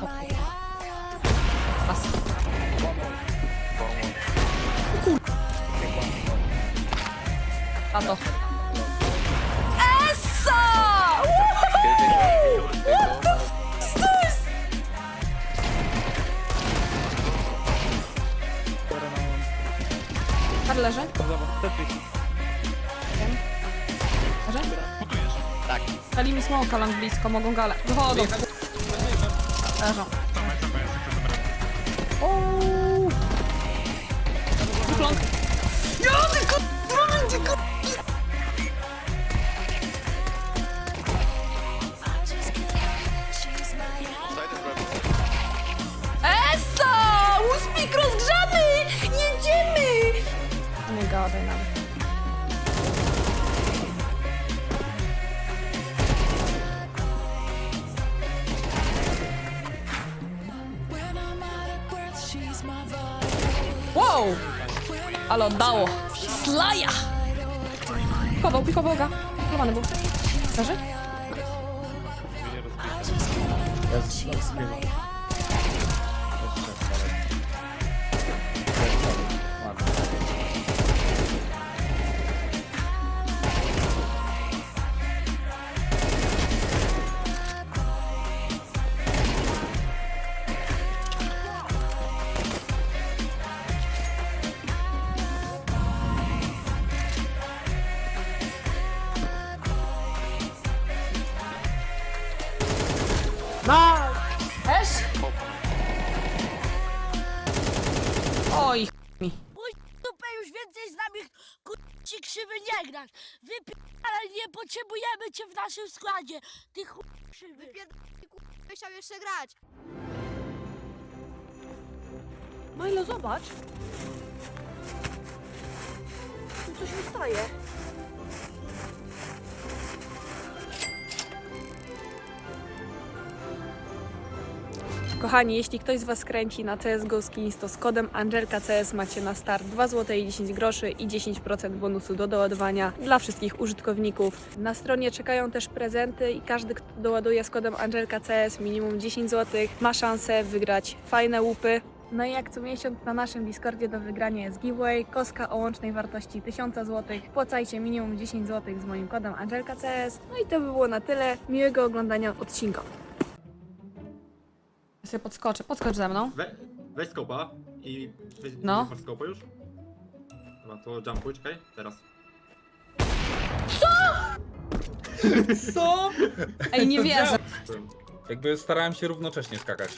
Pas. A to. Essa! What the f is this? Kar leży? Wiem. Leży? Tak. Dali mi smoka lang blisko, mogą gale. Wychodzą. Leżą. Ooo. Long. Ja, ty kurwa, ty kurwa. Essa! Wow! Ale oddało. Slaja! Chował, pikował go. Chowany był. Leży? Też? Oj, ch- mi. Mój dupę już więcej z nami krzywy nie grasz. Wypierdalaj, nie potrzebujemy cię w naszym składzie. Ty chuj krzywy. Wypierdolę, kurwa, chciał jeszcze grać. Milo, zobacz. Tu coś mi staje. Kochani, jeśli ktoś z Was kręci na CSGO Skins, to z kodem AngelkaCS macie na start 2 zł i 10 groszy i 10% bonusu do doładowania dla wszystkich użytkowników. Na stronie czekają też prezenty i każdy, kto doładuje z kodem AngelkaCS minimum 10 zł, ma szansę wygrać fajne łupy. No i jak co miesiąc na naszym Discordzie do wygrania jest giveaway, koska o łącznej wartości 1000 zł. Wpłacajcie minimum 10 zł z moim kodem AngelkaCS. No i to by było na tyle. Miłego oglądania odcinka. Sobie podskoczę. Podskocz ze mną. We, weź skopa i weź, No. masz skopa już? Dobra, to jumpuj, czekaj, teraz. Co? Ej, nie wierzę. Jakby starałem się równocześnie skakać.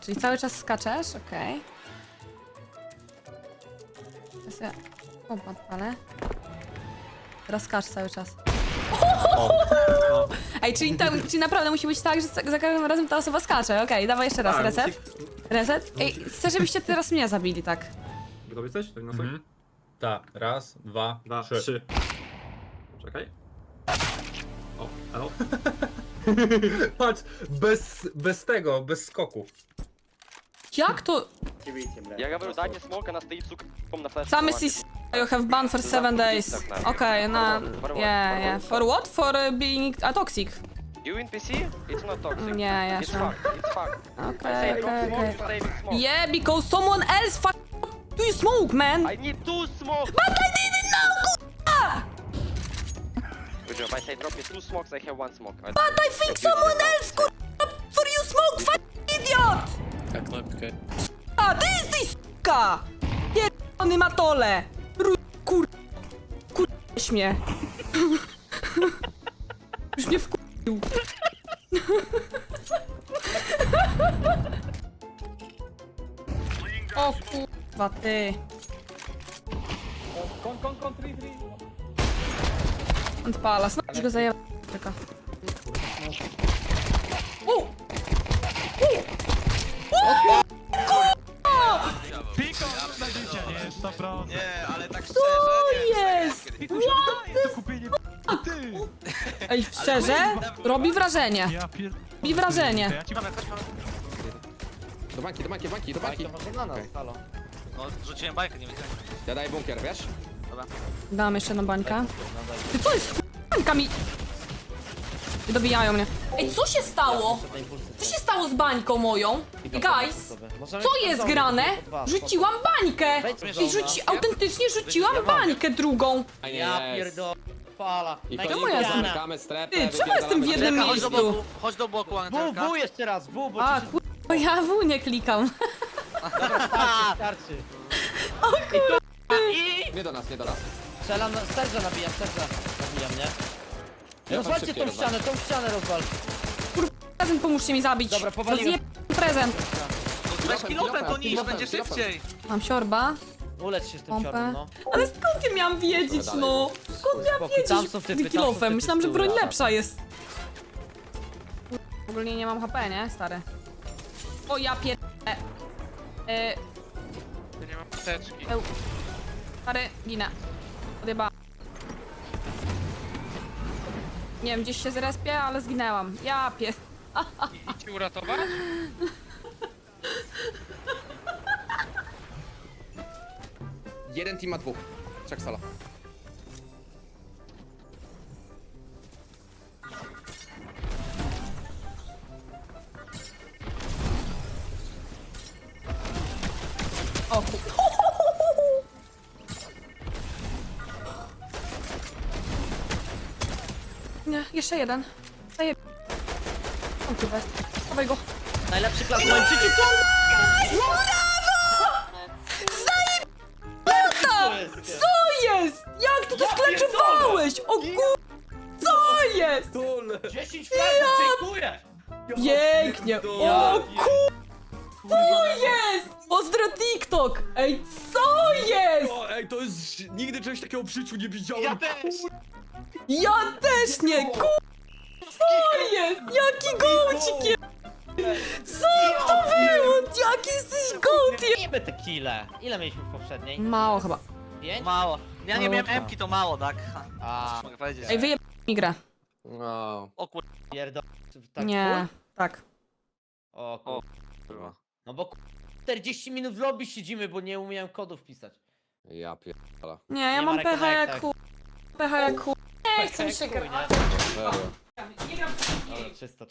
Czyli cały czas skaczesz? Okej. Ja sobie pompa odpalę. Teraz skacz cały czas. Ej, czyli, tam, czyli naprawdę musi być tak, że za za każdym razem ta osoba skacze. Okej, dawaj jeszcze raz. Tak, Reset. musi- Reset. Ej, chcę, żebyście teraz mnie zabili, tak. Gotowy jesteś? To nosek? Mhm. Tak, raz, dwa, Dwa, trzy. trzy. Czekaj. O, hello. Patrz, bez, bez tego, bez skoku. Jak to? Я говорю, дайте смог, она стоит, сука, на флеш. Same sis... You have ban for seven days. Okej, na... Yeah, yeah. For what? For uh, being a toxic. You in PC? It's not toxic. Nie, ja It's się... fucked, it's fucked. I Okej, say drop okej, smoke, okej. you stay with smoke. Yeah, because someone else fuck do you smoke, man? I need two smoke! But I didn't know, Good job, I say drop me two smokes, I have one smoke. I- But I think someone else could for you smoke, fuck idiot! A, ty jesteś s***ka! Pierdolony matole! Kur... śmie. Już mnie wkurzył. O kurwa, ty. Kon, kon, kon, tri, tri. Odpala, znowu go zajęła. Czeka. U! Piko na życie, nie? 100%. Nie, ty! Ej, szczerze? Robi wrażenie. Ja pier... Robi wrażenie. Ja ci Do banki, do banki, do banki, do banki. No, rzuciłem bajkę, nie wiedziałem. Ja daję bunkier, wiesz? Dam jeszcze na bańkę. Ty co jest z bańkami? Dobijają mnie. Ej, co się stało? Co się stało z bańką moją? Guys, co jest grane? Rzuciłam bańkę! Ej, rzuci... autentycznie rzuciłam bańkę drugą. Ja pierdolę. Fala. I Czemu ja jestem- zamykamy strefę, Ty, czemu jestem w jednym Chodź do miejscu? boku, chodź do boku, Angelka. W jeszcze raz, W, bo A, kur... Bo ja W nie klikam. starczy. Nie do nas, nie do nas. Strzelam, na- serca nabijam, serca nabijam, nie? Ja Rozwalcie tą szybciej ścianę, tą ścianę rozwal. Prezent pomóżcie mi zabić. Dobra, powaliłem. Rozjeb... prezent. Weź to niż, kilofem, będzie kilofem. szybciej. Mam siorba. Ulecz się z tym Pompę. ciorem, no. Ale skąd ja miałam wiedzieć, Dalej. no? Skąd miałam Spokój, tam wiedzieć? są typy, tam są Kilofem. Myślałam, z że tyłu, broń lepsza jest. Ogólnie nie mam HP, nie? Stary. O, ja pier... E, e, Ja nie mam apteczki. Eł. stary, ginę. Odjeba. Nie wiem, gdzieś się zrespię, ale zginęłam. Ja pies. I ci uratować? Jeden team ma dwóch. Trzech solo. O, ku... Nie, jeszcze jeden. Zaje... O, kurwa jest. Dawaj go. Najlepszy klas w moim życiu. Co 10 flagów, dziękuję! Pięknie. O kur... Co jest? Pozdro TikTok. Ej, co jest? ej, to jest... Nigdy czegoś takiego w życiu nie widziałem. Ja też. Ja też nie, kur... Co jest? Jaki gołcik jest? Co to było? Jaki jesteś jest? Niby te kile. Ile mieliśmy w poprzedniej? Mało chyba. Pięć? Mało. Ja nie Mało. miałem Mki, to mało, tak? A, Mogę powiedzieć. Ej, wyjeb mi grę. No. O kur... pierdol... Tak, Nie, chuj? tak. O O. kurwa. No bo kur- 40 minut w lobby siedzimy, bo nie umiałem kodów pisać. Ja pierdolę. Nie, ja Nie mam ma pecha jak rekonek. Pecha jak chuj. Nie chcę mi się grać. nie? Serio. Nie gram czysto, czysto.